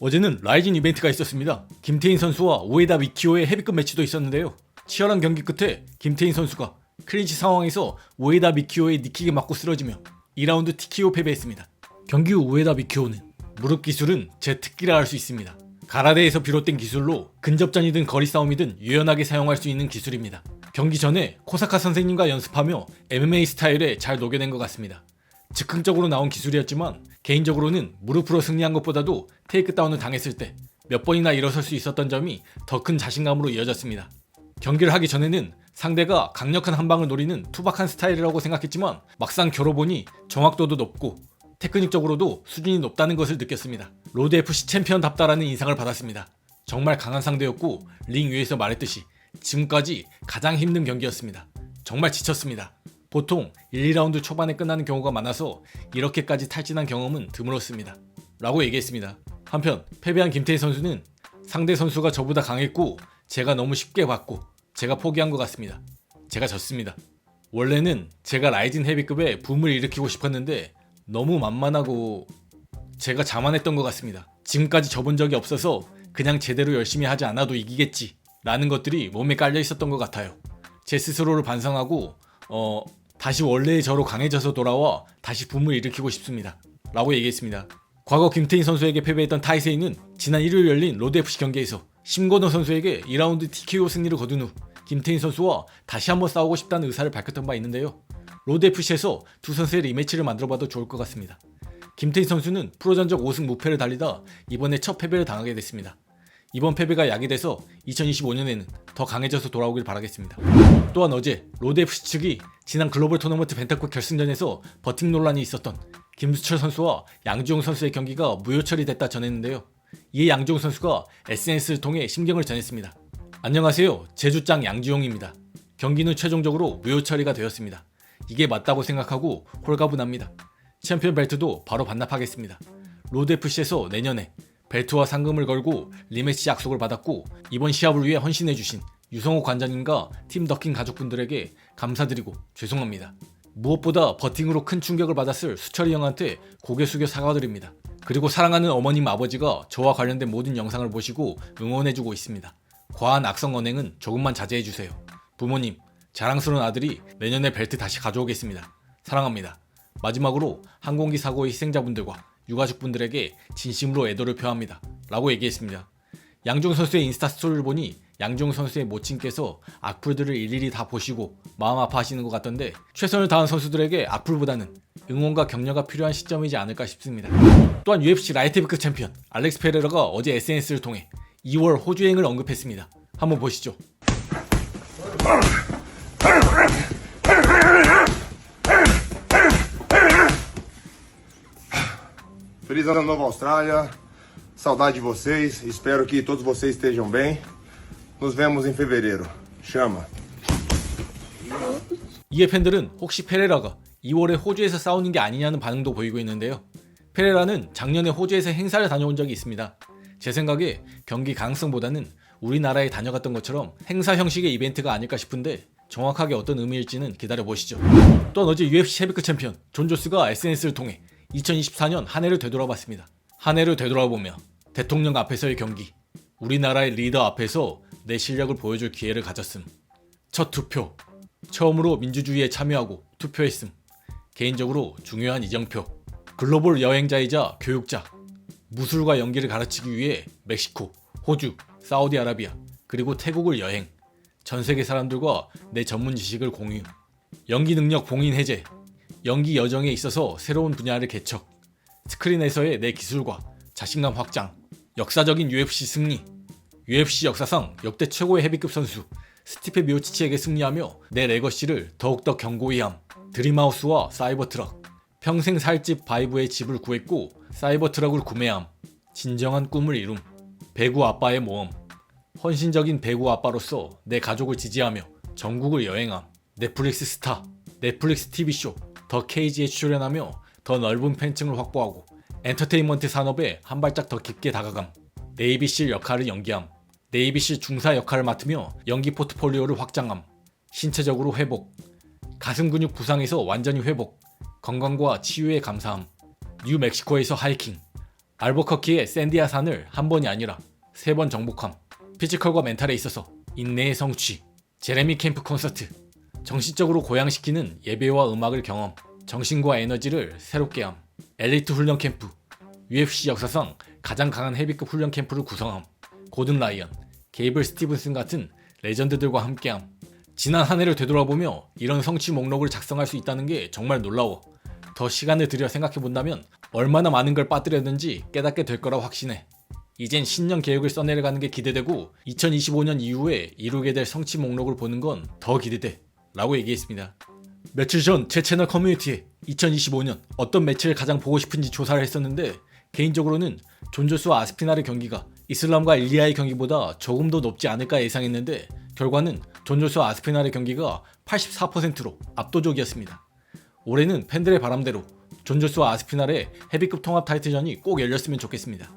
어제는 라이징 이벤트가 있었습니다. 김태인 선수와 오에다 미키오의 헤비급 매치도 있었는데요. 치열한 경기 끝에 김태인 선수가 클린치 상황에서 오에다 미키오의 니킥에 맞고 쓰러지며 2라운드 TKO 패배했습니다. 경기 후 오에다 미키오는 무릎 기술은 제 특기라 할 수 있습니다. 가라데에서 비롯된 기술로 근접전이든 거리 싸움이든 유연하게 사용할 수 있는 기술입니다. 경기 전에 코사카 선생님과 연습하며 MMA 스타일에 잘 녹여낸 것 같습니다. 즉흥적으로 나온 기술이었지만 개인적으로는 무릎으로 승리한 것보다도 테이크다운을 당했을 때 몇 번이나 일어설 수 있었던 점이 더 큰 자신감으로 이어졌습니다. 경기를 하기 전에는 상대가 강력한 한 방을 노리는 투박한 스타일이라고 생각했지만 막상 겨뤄보니 정확도도 높고 테크닉적으로도 수준이 높다는 것을 느꼈습니다. 로드 FC 챔피언답다라는 인상을 받았습니다. 정말 강한 상대였고 링 위에서 말했듯이 지금까지 가장 힘든 경기였습니다. 정말 지쳤습니다. 보통 1, 2라운드 초반에 끝나는 경우가 많아서 이렇게까지 탈진한 경험은 드물었습니다. 라고 얘기했습니다. 한편 패배한 김태희 선수는 상대 선수가 저보다 강했고 제가 너무 쉽게 봤고 제가 포기한 것 같습니다. 제가 졌습니다. 원래는 제가 라이진 헤비급에 붐을 일으키고 싶었는데 너무 만만하고 제가 자만했던 것 같습니다. 지금까지 져본 적이 없어서 그냥 제대로 열심히 하지 않아도 이기겠지 라는 것들이 몸에 깔려 있었던 것 같아요. 제 스스로를 반성하고 어 다시 원래의 저로 강해져서 돌아와 다시 붐을 일으키고 싶습니다. 라고 얘기했습니다. 과거 김태인 선수에게 패배했던 타이세이는 지난 일요일 열린 로드FC 경기에서 심건호 선수에게 2라운드 TKO 승리를 거둔 후 김태인 선수와 다시 한번 싸우고 싶다는 의사를 밝혔던 바 있는데요. 로드FC에서 두 선수의 리매치를 만들어봐도 좋을 것 같습니다. 김태인 선수는 프로전적 5승 무패를 달리다 이번에 첫 패배를 당하게 됐습니다. 이번 패배가 약이 돼서 2025년에는 더 강해져서 돌아오길 바라겠습니다. 또한 어제 로드FC 측이 지난 글로벌 토너먼트 벤타급 결승전에서 버팅 논란이 있었던 김수철 선수와 양지용 선수의 경기가 무효 처리됐다 전했는데요. 이에 양지용 선수가 SNS를 통해 심경을 전했습니다. 안녕하세요. 제주짱 양지용입니다. 경기는 최종적으로 무효 처리가 되었습니다. 이게 맞다고 생각하고 홀가분합니다. 챔피언 벨트도 바로 반납하겠습니다. 로드FC에서 내년에 벨트와 상금을 걸고 리매치 약속을 받았고 이번 시합을 위해 헌신해주신 유성호 관장님과 팀 더킹 가족분들에게 감사드리고 죄송합니다. 무엇보다 버팅으로 큰 충격을 받았을 수철이 형한테 고개 숙여 사과드립니다. 그리고 사랑하는 어머님 아버지가 저와 관련된 모든 영상을 보시고 응원해주고 있습니다. 과한 악성 언행은 조금만 자제해주세요. 부모님, 자랑스러운 아들이 내년에 벨트 다시 가져오겠습니다. 사랑합니다. 마지막으로 항공기 사고의 희생자분들과 유가족분들에게 진심으로 애도를 표합니다. 라고 얘기했습니다. 양종 선수의 인스타 스토리를 보니 양종 선수의 모친께서 악플들을 일일이 다 보시고 마음 아파하시는 것 같던데 최선을 다한 선수들에게 악플보다는 응원과 격려가 필요한 시점이지 않을까 싶습니다. 또한 UFC 라이트비크 챔피언 알렉스 페레라가 어제 SNS를 통해 2월 호주행을 언급했습니다. 한번 보시죠. Feliz ano novo Austrália. Saudade de vocês. Espero que todos vocês estejam bem. Nos vemos em fevereiro. Chama. 이에 팬들은 혹시 페레라가 2월에 호주에서 싸우는 게 아니냐는 반응도 보이고 있는데요. 페레라는 작년에 호주에서 행사를 다녀온 적이 있습니다. 제 생각에 경기 가능성보다는 우리나라에 다녀갔던 것처럼 행사 형식의 이벤트가 아닐까 싶은데 정확하게 어떤 의미일지는 기다려 보시죠. 또한 어제 UFC 헤비급 챔피언 존 조스가 SNS를 통해 2024년 한 해를 되돌아봤습니다. 한 해를 되돌아보며 대통령 앞에서의 경기, 우리나라의 리더 앞에서 내 실력을 보여줄 기회를 가졌음. 첫 투표, 처음으로 민주주의에 참여하고 투표했음. 개인적으로 중요한 이정표. 글로벌 여행자이자 교육자. 무술과 연기를 가르치기 위해 멕시코, 호주, 사우디아라비아, 그리고 태국을 여행. 전 세계 사람들과 내 전문 지식을 공유. 연기 능력 봉인 해제. 연기 여정에 있어서 새로운 분야를 개척. 스크린에서의 내 기술과 자신감 확장. 역사적인 UFC 승리. UFC 역사상 역대 최고의 헤비급 선수 스티페 미오치치에게 승리하며 내 레거시를 더욱더 견고히 함. 드림하우스와 사이버 트럭. 평생 살집 바이브의 집을 구했고 사이버 트럭을 구매함. 진정한 꿈을 이룸. 배구 아빠의 모험. 헌신적인 배구 아빠로서 내 가족을 지지하며 전국을 여행함. 넷플릭스 스타. 넷플릭스 TV쇼 더 케이지에 출연하며 더 넓은 팬층을 확보하고 엔터테인먼트 산업에 한 발짝 더 깊게 다가감. 네이비실 역할을 연기함. 네이비실 중사 역할을 맡으며 연기 포트폴리오를 확장함. 신체적으로 회복. 가슴 근육 부상에서 완전히 회복. 건강과 치유에 감사함. 뉴멕시코에서 하이킹. 알버커키의 샌디아 산을 한 번이 아니라 세 번 정복함. 피지컬과 멘탈에 있어서 인내의 성취. 제레미 캠프 콘서트. 정신적으로 고양시키는 예배와 음악을 경험. 정신과 에너지를 새롭게 함. 엘리트 훈련 캠프. UFC 역사상 가장 강한 헤비급 훈련 캠프를 구성함. 고든 라이언, 게이블 스티븐슨 같은 레전드들과 함께함. 지난 한 해를 되돌아보며 이런 성취 목록을 작성할 수 있다는 게 정말 놀라워. 더 시간을 들여 생각해 본다면 얼마나 많은 걸 빠뜨렸는지 깨닫게 될 거라 확신해. 이젠 신년 계획을 써내려가는 게 기대되고 2025년 이후에 이루게 될 성취 목록을 보는 건 더 기대돼. 라고 얘기했습니다. 며칠 전 제 채널 커뮤니티에 2025년 어떤 매치를 가장 보고 싶은지 조사를 했었는데 개인적으로는 존조스와 아스피나의 경기가 이슬람과 일리아의 경기보다 조금 더 높지 않을까 예상했는데 결과는 존조스와 아스피나의 경기가 84%로 압도적이었습니다. 올해는 팬들의 바람대로 존조스와 아스피날의 헤비급 통합 타이틀전이 꼭 열렸으면 좋겠습니다.